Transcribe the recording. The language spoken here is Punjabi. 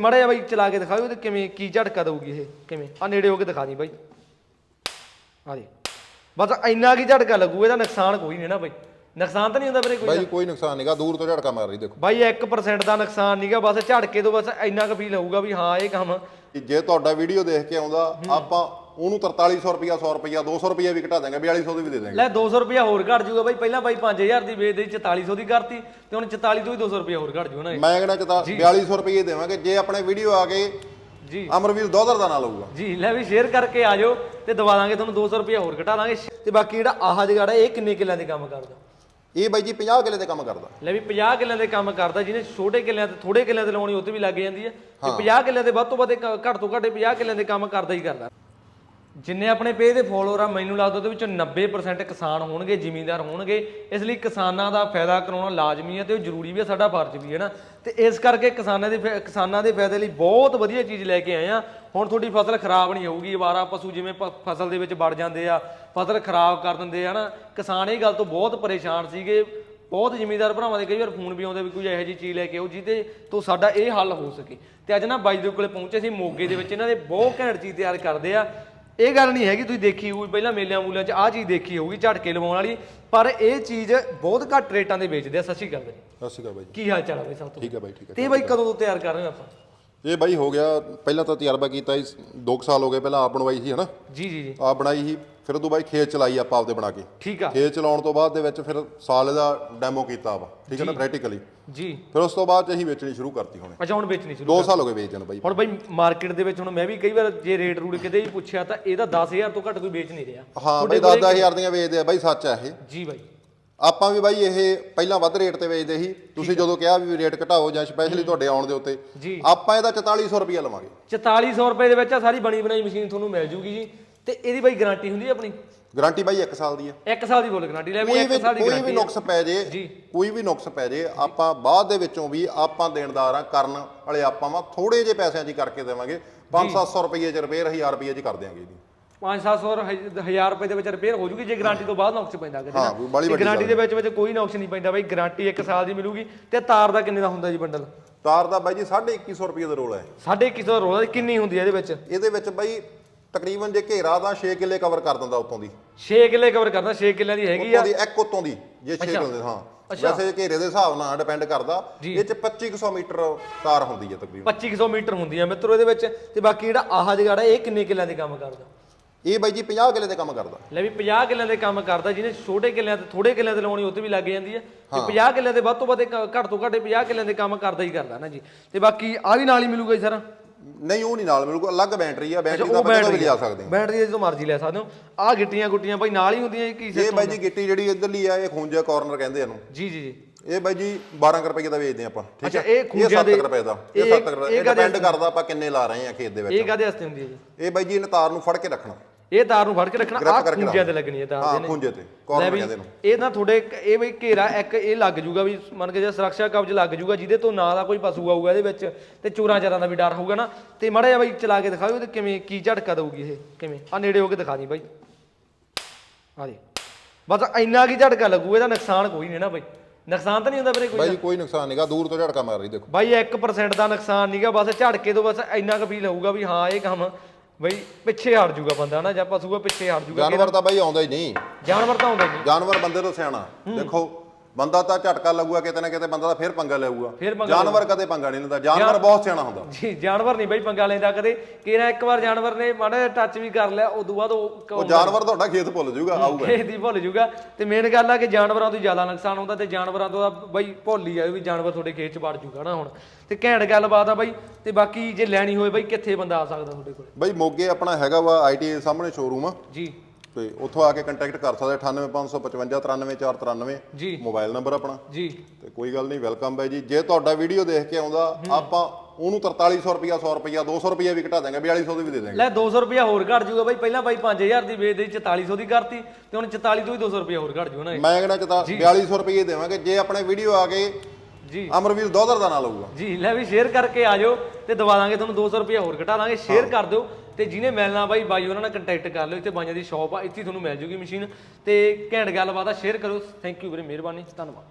ਮੜਾ ਜਿਹਾ ਬਾਈ ਚਲਾ ਕੇ ਦਿਖਾਓ ਤੇ ਕਿਵੇਂ ਕੀ ਝਟਕਾ ਦਊਗੀ ਇਹ ਕਿਵੇਂ? ਆ ਨੇੜੇ ਹੋ ਕੇ ਦਿਖਾ ਦੀ ਬਾਈ। ਆ ਦੇ ਬਸ ਇੰਨਾ ਕੀ ਝਟਕਾ ਲੱਗੂ ਇਹਦਾ ਨੁਕਸਾਨ ਕੋਈ ਨਹੀਂ ਨਾ ਬਾਈ। ਨੁਕਸਾਨ ਤਾਂ ਨਹੀਂ ਹੁੰਦਾ ਵੀਰੇ ਕੋਈ ਬਾਈ ਕੋਈ ਨੁਕਸਾਨ ਨਹੀਂਗਾ ਦੂਰ ਤੋਂ ਝਟਕਾ ਮਾਰ ਰਹੀ ਦੇਖੋ। ਬਾਈ 1% ਦਾ ਨੁਕਸਾਨ ਨਹੀਂਗਾ ਬਸ ਝਟਕੇ ਤੋਂ ਬਸ ਇੰਨਾ ਕੁ ਫੀਲ ਹੋਊਗਾ ਵੀ ਹਾਂ ਇਹ ਕੰਮ ਜੇ ਤੁਹਾਡਾ ਵੀਡੀਓ ਦੇਖ ਕੇ ਆਉਂਦਾ ਆਪਾਂ ਉਹਨੂੰ 4300 ਰੁਪਿਆ 100 ਰੁਪਿਆ 200 ਰੁਪਿਆ ਵੀ ਘਟਾ ਦਾਂਗੇ 4200 ਦੀ ਵੀ ਦੇ ਦਾਂਗੇ ਲੈ 200 ਰੁਪਿਆ ਹੋਰ ਘਟ ਜਾਊਗਾ ਬਾਈ ਪਹਿਲਾਂ ਬਾਈ 5000 ਦੀ ਵੇਚਦੇ ਸੀ 4400 ਦੀ ਕਰਤੀ ਤੇ ਹੁਣ 44 ਤੋਂ ਹੀ 200 ਰੁਪਿਆ ਹੋਰ ਘਟ ਜਾਊਗਾ ਨਾ ਇਹ। ਮੈਂ ਕਹਿੰਦਾ ਚਤਾ 4200 ਰੁਪਏ ਦੇਵਾਂਗੇ ਜੇ ਆਪਣੇ ਵੀਡੀਓ ਆ ਗਏ ਜੀ। ਅਮਰਵੀਰ ਦੋਦਰ ਦਾ ਨਾਂ ਲਊਗਾ। ਜੀ ਲੈ ਵੀ ਸ਼ੇਅਰ ਕਰਕੇ ਆ ਜਾਓ ਤੇ ਦਵਾ ਦਾਂਗੇ ਤੁਹਾਨੂੰ 200 ਰੁਪਇਆ ਹੋਰ ਘਟਾ ਦਾਂਗੇ। ਤੇ ਬਾਕੀ ਜਿਹੜਾ ਆਹ ਜਗਾੜਾ ਇਹ ਕਿੰਨੇ ਕਿੱਲਿਆਂ ਦੇ ਕੰਮ ਕਰਦਾ? ਇਹ ਬਾਈ ਜੀ 50 ਕਿੱਲੇ ਤੇ ਕੰਮ ਕਰਦਾ। ਲੈ ਵੀ 50 ਕਿੱਲਿਆਂ ਦੇ ਕੰਮ ਕਰਦਾ ਜਿਹਨੇ ਛੋਟੇ ਕਿੱਲਿਆਂ ਤੇ ਥੋੜੇ ਕਿੱਲਿਆਂ ਤੇ ਲਾਉਣੀ ਤੇ ਵੀ ਲੱਗ ਜਾਂਦੀ ਹੈ। ਤੇ 50 ਕਿੱਲਿਆਂ ਦੇ ਵੱਧ ਤੋਂ ਵੱਧ ਇਹ ਕ- ਘੱਟ ਤੋਂ ਘੱਟ ਇਹ 50 ਕਿੱਲਿਆਂ ਦੇ ਕੰਮ ਕਰਦਾ ਹੀ ਕਰਦਾ। ਜਿੰਨੇ ਆਪਣੇ ਪੇਜ ਦੇ ਫੋਲੋਅਰ ਆ, ਮੈਨੂੰ ਲੱਗਦਾ ਉਹਦੇ ਵਿੱਚੋਂ 90% ਕਿਸਾਨ ਹੋਣਗੇ, ਜ਼ਿਮੀਂਦਾਰ ਹੋਣਗੇ। ਇਸ ਲਈ ਕਿਸਾਨਾਂ ਦਾ ਫਾਇਦਾ ਕਰਾਉਣਾ ਲਾਜ਼ਮੀ ਹੈ ਤੇ ਉਹ ਜ਼ਰੂਰੀ ਵੀ ਹੈ ਸਾਡਾ ਫਰਜ਼ ਵੀ ਹੈ ਨਾ ਤੇ ਇਸ ਕਰਕੇ ਕਿਸਾਨਾਂ ਦੇ ਫਾ- ਕਿਸਾਨਾਂ ਦੇ ਫਾਇਦੇ ਲਈ ਬਹੁਤ ਵਧੀਆ ਚੀਜ਼ ਲੈ ਕੇ ਆਏ ਆ। ਹੁਣ ਤੁਹਾਡੀ ਫਸਲ ਖਰਾਬ ਨਹੀਂ ਹੋਊਗੀ, ਵਾਰਾ ਪਸ਼ੂ ਜਿਵੇਂ ਪ- ਫਸਲ ਦੇ ਵਿੱਚ ਵੜ ਜਾਂਦੇ ਆ, ਫਸਲ ਖਰਾਬ ਕਰ ਦਿੰਦੇ ਆ ਨਾ ਕਿਸਾਨ ਇਹ ਗੱਲ ਤੋਂ ਬਹੁਤ ਪਰੇਸ਼ਾਨ ਸੀਗੇ। ਬਹੁਤ ਜ਼ਿਮੀਂਦਾਰ ਭਰਾਵਾਂ ਦੇ ਕਈ ਵਾਰ ਫੋਨ ਵੀ ਆਉਂਦੇ ਵੀ ਕੋਈ ਇਹੋ ਜਿਹੀ ਚੀਜ਼ ਲੈ ਕੇ ਆਓ ਜਿਹਦੇ ਤੋਂ ਸਾਡਾ ਇਹ ਹੱਲ ਹੋ ਸਕੇ। ਤੇ ਅੱਜ ਨਾ ਬਾਈ ਦੇ ਕੋਲੇ ਪਹੁੰਚੇ ਸੀ, ਮੋਗੇ ਦੇ ਵਿੱਚ ਇਹਨਾਂ ਦੇ ਬਹੁਤ ਘੈਂਟ ਚੀਜ਼ ਤਿਆਰ ਕਰਦੇ ਆ। ਇਹ ਗੱਲ ਨਹੀਂ ਹੈਗੀ ਤੁਸੀਂ ਦੇਖੀ ਹੋਊਗੀ ਪਹਿਲਾਂ ਮੇਲਿਆਂ ਮੂਲਿਆਂ 'ਚ ਆਹ ਚੀਜ਼ ਦੇਖੀ ਹੋਊਗੀ ਝਟਕੇ ਲਵਾਉਣ ਵਾਲੀ ਪਰ ਇਹ ਚੀਜ਼ ਬਹੁਤ ਘੱਟ ਰੇਟਾਂ ਦੇ ਵੇਚਦੇ ਆ ਸ਼੍ਰੀ ਅਕਾਲ ਬਾਈ। ਸਤਿ ਸ਼੍ਰੀ ਅਕਾਲ ਬਾਈ ਜੀ। ਕੀ ਹਾਲ ਚਾਲ ਆ ਬਾਈ ਸਭ ਤੋਂ ਠੀਕ ਹੈ ਬਾਈ ਠੀਕ ਹੈ ਤੇ ਬਾਈ ਕਦੋਂ ਤੋਂ ਤਿਆਰ ਕਰ ਰਹੇ ਹੋ ਆਪਾਂ? ਇਹ ਬਾਈ ਹੋ ਗਿਆ ਪਹਿਲਾਂ ਤਾਂ ਤਜਰਬਾ ਕੀਤਾ ਸੀ 2 ਸਾਲ ਹੋ ਗਏ ਪਹਿਲਾਂ ਆਪ ਬਣਵਾਈ ਸੀ ਹਨਾ? ਜੀ ਜੀ ਜੀ। ਆਪ ਬਣਾਈ ਸੀ। ਫਿਰ ਉਦੋਂ ਬਾਈ ਖੇਤ ਚਲਾਈ ਆਪਾਂ ਆਪਦੇ ਬਣਾ ਕੇ। ਠੀਕ ਆ। ਖੇਤ ਚਲਾਉਣ ਤੋਂ ਬਾਅਦ ਦੇ ਵਿੱਚ ਫਿਰ ਸਾਲ ਇਹਦਾ ਡੈਮੋ ਕੀਤਾ ਵਾ ਠੀਕ ਹੈ ਨਾ ਪ੍ਰੈਕਟੀਕਲੀ ਜੀ। ਫਿਰ ਉਸ ਤੋਂ ਬਾਅਦ ਅਸੀਂ ਵੇਚਣੀ ਸ਼ੁਰੂ ਕਰਤੀ ਹੁਣੇ। ਅੱਛਾ ਹੁਣ ਵੇਚਣੀ ਸ਼ੁਰੂ 2 ਸਾਲ ਹੋ ਗਏ ਵੇਚਦੇ ਨੂੰ ਬਾਈ। ਹੁਣ ਬਾਈ ਮਾਰਕੀਟ ਦੇ ਵਿੱਚ ਹੁਣ ਮੈਂ ਵੀ ਕਈ ਵਾਰ ਜੇ ਰੇਟ ਰੂਟ ਕਿਤੇ ਵੀ ਪੁੱਛਿਆ ਤਾਂ ਇਹਦਾ 10000 ਤੋਂ ਘੱਟ ਕੋਈ ਵੇਚ ਨਹੀਂ ਰਿਹਾ। ਹਾਂ ਬਾਈ 10-10000 ਦੀਆਂ ਵੇਚਦੇ ਆ ਬਾਈ ਸੱਚ ਆ ਇਹ। ਜੀ ਬਾਈ। ਆਪਾਂ ਵੀ ਬਾਈ ਇਹ ਪਹਿਲਾਂ ਵੱਧ ਰੇਟ ਤੇ ਵੇਚਦੇ ਸੀ। ਤੁਸੀਂ ਜਦੋਂ ਕਿਹਾ ਵੀ ਰੇਟ ਘਟਾਓ ਜਾਂ ਸਪੈਸ਼ਲੀ ਤੁਹਾਡੇ ਆਉਣ ਦੇ ਉੱਤੇ ਆਪਾਂ ਇਹਦਾ 4400 ਰੁਪਏ ਲਵਾਂਗੇ। 4400 ਰੁਪਏ ਦੇ ਵਿੱਚ ਆ ਸਾਰੀ ਬਣੀ ਬਣਾਈ ਮਸ਼ੀਨ ਤੁਹਾਨੂੰ ਮਿਲ ਜੂਗੀ ਜੀ। ਤੇ ਇਹਦੀ ਬਾਈ ਗਾਰੰਟੀ ਹੁੰਦੀ ਹੈ ਆਪਣੀ? ਗਾਰੰਟੀ ਬਾਈ 1 ਸਾਲ ਦੀ ਹੈ 1 ਸਾਲ ਦੀ ਬੋਲ ਗਾਰੰਟੀ ਲੈ ਵੀ ਕੋਈ 1 ਵੀ ਸਾਲ ਦੀ ਕੋਈ ਵੀ ਨੁਕਸ ਪੈ ਜੇ ਜੀ। ਕੋਈ ਵੀ ਨੁਕਸ ਪੈ ਜੇ ਆਪਾਂ ਬਾਅਦ ਦੇ ਵਿੱਚੋਂ ਵੀ ਆਪਾਂ ਦੇਣਦਾਰ ਆ ਕਰਨ ਵਾਲੇ ਆਪਾਂ ਵਾ ਥੋੜੇ ਜਿਹੇ ਪੈਸਿਆਂ 'ਚ ਹੀ ਕਰਕੇ ਦੇਵਾਂਗੇ। 5-700 ਰੁਪਏ 'ਚ ਰਿਪੇਅਰ 1000 ਰੁਪਏ 'ਚ ਹੀ ਕਰ ਦਿਆਂਗੇ ਜੀ। 5-700 1000 ਰੁਪਏ ਦੇ ਵਿੱਚ ਰਿਪੇਅਰ ਹੋ ਜੂਗੀ ਜੇ ਗਾਰੰਟੀ ਤੋਂ ਬਾਅਦ ਨੁਕਸ ਪੈਂਦਾ ਕਿਤੇ ਹਾਂ, ਗਾਰੰਟੀ ਦੇ ਵਿੱਚ ਵਿੱਚ ਕੋਈ ਨੁਕਸ ਨਹੀਂ ਪੈਂਦਾ ਬਾਈ ਗਾਰੰਟੀ 1 ਸਾਲ ਦੀ ਮਿਲੂਗੀ। ਤੇ ਤਾਰ ਦਾ ਕਿੰਨੇ ਦਾ ਹੁੰਦਾ ਜੀ ਬੰਡਲ ਤਾਰ ਦਾ ਬਾਈ ਜੀ 2150 ਰੁਪਏ ਦਾ ਰੋਲ ਹੈ 2100 ਦਾ ਰੋਲ ਕਿੰਨੀ ਹੁੰਦੀ ਹੈ ਇਹਦੇ ਵਿੱਚ? ਇਹਦੇ ਵਿੱਚ ਬਾਈ ਤਕਰੀਬਨ ਜੇ ਘੇਰਾ ਦਾ 6 ਕਿੱਲੇ ਕਵਰ ਕਰ ਦਿੰਦਾ ਉੱਤੋਂ ਦੀ। 6 ਕਿੱਲੇ ਕਵਰ ਕਰਦਾ 6 ਕਿੱਲਿਆਂ ਦੀ ਹੈਗੀ ਆ। ਉੱਤੋਂ ਦੀ ਇੱਕ ਉੱਤੋਂ ਦੀ ਜੇ 6 ਕਿੱਲੇ ਹਾਂ। ਵੈਸੇ ਘੇਰੇ ਦੇ ਹਿਸਾਬ ਨਾਲ ਡਿਪੈਂਡ ਕਰਦਾ। ਇਹ ਚ 2500 ਮੀਟਰ ਤਾਰ ਹੁੰਦੀ ਹੈ ਤਕਰੀਬਨ। 2500 ਮੀਟਰ ਹੁੰਦੀ ਆ ਮਿੱਤਰੋ ਇਹਦੇ ਵਿੱਚ ਤੇ ਬਾਕੀ ਜਿਹੜਾ ਆਹ ਜਗਾੜਾ ਇਹ ਕਿੰਨੇ ਕਿੱਲਿਆਂ ਦੇ ਕੰਮ ਕਰਦਾ? ਇਹ ਬਾਈ ਜੀ 50 ਕਿੱਲੇ ਦੇ ਕੰਮ ਕਰਦਾ। ਲੈ ਵੀ 50 ਕਿੱਲਿਆਂ ਦੇ ਕੰਮ ਕਰਦਾ ਜਿਹਨੇ ਛੋਟੇ ਕਿੱਲਿਆਂ ਤੇ ਥੋੜੇ ਕਿੱਲਿਆਂ ਤੇ ਲਾਉਣੀ ਉਹ ਤੇ ਵੀ ਲੱਗ ਜਾਂਦੀ ਹੈ ਤੇ 50 ਕਿੱਲਿਆਂ ਦੇ ਵੱਧ ਤੋਂ ਵੱਧ ਇਹ ਕ- ਘੱਟ ਤੋਂ ਘੱਟ ਇਹ 50 ਕਿੱਲਿਆਂ ਦੇ ਕੰਮ ਕਰਦਾ ਹੀ ਕਰਦਾ ਨਾ ਜੀ। ਤੇ ਬਾਕੀ ਆ ਵੀ ਨਾਲ ਹੀ ਮਿਲੂਗਾ ਜੀ ਸਰ? ਨਹੀਂ ਉਹ ਨਹੀਂ ਨਾਲ ਮਿਲੂਗਾ ਅਲੱਗ ਬੈਟਰੀ ਆ ਬੈਟਰੀ ਦਾ ਆਪਾਂ ਵੀ ਲਿਆ ਸਕਦੇ ਹਾਂ। ਬੈਟਰੀ ਜਦੋਂ ਮਰਜ਼ੀ ਲੈ ਸਕਦੇ ਹੋ। ਆ ਗਿੱਟੀਆਂ ਗੁੱਟੀਆਂ ਬਾਈ ਨਾਲ ਹੀ ਹੁੰਦੀਆਂ ਕੀ ਇਹ system ਬਾਈ ਜੀ ਗਿੱਟੀ ਜਿਹੜੀ ਇਧਰਲੀ ਆ ਇਹ ਖੂੰਜਾ ਕਾਰਨਰ ਕਹਿੰਦੇ ਇਹਨੂੰ। ਜੀ ਜੀ ਜੀ। ਇਹ ਬਾਈ ਜੀ 12 ਕੁ ਰੁਪਏ ਦਾ ਵੇਚਦੇ ਆਪਾਂ ਠੀਕ ਹੈ ਇਹ ਖੂੰਜਿਆਂ ਦੇ- 7 ਰੁਪਏ ਦਾ ਇਹ ਇਹ- 7 ਰੁਪਏ ਇਹ ਇਹ ਡਿਪੈਂਡ ਕਰਦਾ ਆਪਾਂ ਕਿੰਨੇ ਲਾ ਰਹੇ ਆ ਖੇਤ ਦੇ ਇਹ ਵਿੱਚ ਕਾਦੇ ਵਾਸਤੇ ਹੁੰਦੀ ਹੈ ਜੀ? ਇਹ ਬਾਈ ਜੀ ਇਹਨੇ ਤਾਰ ਨੂੰ ਫੜ ਕੇ ਰੱਖਣਾ। ਇਹ ਤਾਰ ਨੂੰ ਫੜ ਕੇ ਰੱਖਣਾ ਆ ਖੂੰਜਿਆਂ ਤੇ ਲੱਗਣੀ ਹੈ ਤਾਰ ਦੇ ਨੇ ਖੂੰਜੇ ਤੇ ਵੀ ਕਹਿੰਦੇ ਨੂੰ ਇਹ ਨਾ ਤੁਹਾਡੇ ਇਹ ਵੀ ਘੇਰਾ ਇੱਕ ਇਹ ਲੱਗ ਜੂਗਾ ਵੀ ਮੰਨ ਕੇ ਜੇ ਸੁਰੱਖਿਆ ਕਵਚ ਲੱਗ ਜੂਗਾ ਜਿਹਦੇ ਤੋਂ ਨਾ ਦਾ ਕੋਈ ਪਸ਼ੂ ਆਊਗਾ ਇਹਦੇ ਵਿੱਚ ਤੇ ਚੋਰਾਂ ਚਾਰਾਂ ਦਾ ਵੀ ਡਰ ਹੋਊਗਾ ਨਾ। ਤੇ ਮੜਾ ਜਿਹਾ ਬਾਈ ਚਲਾ ਕੇ ਦਿਖਾਓ ਤੇ ਕਿਵੇਂ ਕੀ ਝਟਕਾ ਦਊਗੀ ਇਹ ਕਿਵੇਂ? ਆ ਨੇੜੇ ਹੋ ਕੇ ਦਿਖਾ ਦੀ ਬਾਈ। ਆ ਦੇ ਬਸ ਇੰਨਾ ਕੀ ਝਟਕਾ ਲੱਗੂ ਇਹਦਾ ਨੁਕਸਾਨ ਕੋਈ ਨਹੀਂ ਨਾ ਬਾਈ। ਨੁਕਸਾਨ ਤਾਂ ਨਹੀਂ ਹੁੰਦਾ ਵੀਰੇ ਕੋਈ ਬਾਈ ਜੀ ਕੋਈ ਨੁਕਸਾਨ ਨਹੀਂਗਾ ਦੂਰ ਤੋਂ ਝਟਕਾ ਮਾਰ ਰਹੀ ਦੇਖੋ। ਬਾਈ 1% ਦਾ ਨੁਕਸਾਨ ਨਹੀਂਗਾ ਬਸ ਝਟਕੇ ਤੋਂ ਬਸ ਇੰਨਾ ਕੁ ਫੀਲ ਹੋਊਗਾ ਵੀ ਹਾਂ ਇਹ ਕੰਮ ਬਈ ਪਿੱਛੇ ਹਟ ਜੂਗਾ ਬੰਦਾ ਨਾ ਜਾਂ ਪਸ਼ੂਗਾ ਪਿੱਛੇ ਹਟ ਜੂਗਾ ਜਾਨਵਰ ਤਾਂ ਬਾਈ ਆਉਂਦਾ ਹੀ ਨਹੀਂ। ਜਾਨਵਰ ਤਾਂ ਆਉਂਦਾ ਹੀ ਨਹੀਂ। ਜਾਨਵਰ ਬੰਦੇ ਤੋਂ ਸਿਆਣਾ। ਦੇਖੋ ਬੰਦਾ ਤਾਂ ਝਟਕਾ ਲੱਗੂਗਾ ਕਿਤੇ ਨਾ ਕਿਤੇ ਬੰਦਾ ਤਾਂ ਫਿਰ ਪੰਗਾ ਲੈਊਗਾ। ਪੰਗਾ ਜਾਨਵਰ ਕਦੇ ਪੰਗਾ ਨਹੀਂ ਲੈਂਦਾ ਜਾਨਵਰ ਬਹੁਤ ਸਿਆਣਾ ਹੁੰਦਾ। ਜੀ ਜਾਨਵਰ ਨਹੀਂ ਬਈ ਪੰਗਾ ਲੈਂਦਾ ਕਦੇ। ਕਿਹੜਾ ਇੱਕ ਵਾਰ ਜਾਨਵਰ ਨੇ ਮਾੜਾ ਟੱਚ ਵੀ ਕਰ ਲਿਆ ਉਦੋਂ ਬਾਅਦ ਉਹ ਉਹ ਜਾਨਵਰ ਤੁਹਾਡਾ ਖੇਤ ਭੁੱਲ ਜਾਊਗਾ ਆਊਗਾ। ਖੇਤ ਹੀ ਭੁੱਲ ਜੂਗਾ ਤੇ ਮੇਨ ਗੱਲ ਆ ਕਿ ਜਾਨਵਰਾਂ ਤੋਂ ਜ਼ਿਆਦਾ ਨੁਕਸਾਨ ਹੁੰਦਾ ਤੇ ਜਾਨਵਰਾਂ ਤੋਂ ਤਾਂ ਬਈ ਭੁੱਲ ਹੀ ਜਾਏ ਵੀ ਜਾਨਵਰ ਤੁਹਾਡੇ ਖੇਤ 'ਚ ਵੜ ਜੂਗਾ ਨਾ ਹੁਣ। ਤੇ ਘੈਂਟ ਗੱਲਬਾਤ ਆ ਬਈ ਤੇ ਬਾਕੀ ਜੇ ਲੈਣੀ ਹੋਵੇ ਬਈ ਕਿੱਥੇ ਬੰਦਾ ਆ ਸਕਦਾ ਤੁਹਾਡੇ ਕੋਲ? ਬਾਈ ਮੋਗੇ ਆਪਣਾ ਹੈਗਾ ਵਾ ਆਈਟੀ ਸਾਹਮਣੇ ਸ਼ੋਰੂਮ ਆ ਜੀ। ਤੇ ਉੱਥੋਂ ਆ ਕੇ ਕੰਟੈਕਟ ਕਰ ਸਕਦੇ 98555 93493 ਜੀ। ਮੋਬਾਈਲ ਨੰਬਰ ਆਪਣਾ। ਜੀ। ਤੇ ਕੋਈ ਗੱਲ ਨਹੀਂ ਵੈਲਕਮ ਬਾਈ ਜੀ। ਜੇ ਤੁਹਾਡਾ ਵੀਡੀਓ ਦੇਖ ਕੇ ਆਉਂਦਾ ਆਪਾਂ ਉਹਨੂੰ 4300 ਰੁਪਿਆ 100 ਰੁਪਿਆ 200 ਰੁਪਿਆ ਵੀ ਘਟਾ ਦਾਂਗੇ 4200 ਦੀ ਵੀ ਦੇ ਦਾਂਗੇ ਲੈ 200 ਰੁਪਿਆ ਹੋਰ ਘਟ ਜੂਗਾ ਬਈ। ਪਹਿਲਾਂ ਬਾਈ 5000 ਦੀ ਵੇਚਦੇ ਸੀ 4400 ਦੀ ਕਰਤੀ ਤੇ ਹੁਣ 44 ਤੋਂ ਹੀ 200 ਰੁਪਇਆ ਹੋਰ ਘਟ ਜੂਗਾ ਨਾ। ਮੈਂ ਕਹਿੰਦਾ ਚਤਾ 4200 ਰੁਪਏ ਦੇਵਾਂਗੇ। ਜੇ ਆਪਣੇ ਵੀਡੀਓ ਆ ਗਏ ਜੀ। ਅਮਰਵੀਰ ਦੋਦਰ ਦਾ ਨਾਂ ਲਊਗਾ। ਜੀ ਲੈ ਵੀ ਸ਼ੇਅਰ ਕਰਕੇ ਆ ਜਾਓ ਤੇ ਦਵਾ ਦਾਂਗੇ ਤੁਹਾਨੂੰ 200 ਰੁਪਇਆ ਹੋਰ ਘਟਾ ਦਾਂਗੇ। ਸ਼ੇਅਰ ਕਰ ਦਿਓ। ਤੇ ਜਿਹਨੇ ਮਿਲਣਾ ਬਾਈ ਬਾਈ ਉਹਨਾਂ ਨਾਲ ਕੰਟੈਕਟ ਕਰ ਲਿਓ, ਇੱਥੇ ਬਾਈਆਂ ਦੀ ਸ਼ਾਪ ਆ, ਇੱਥੇ ਤੁਹਾਨੂੰ ਮਿਲ ਜੂਗੀ ਮਸ਼ੀਨ ਤੇ ਘੈਂਟ ਗੱਲਬਾਤ ਆ ਸ਼ੇਅਰ ਕਰੋ ਥੈਂਕ ਯੂ ਵੀਰੇ ਮਿਹਰਬਾਨੀ ਧੰਨਵਾਦ।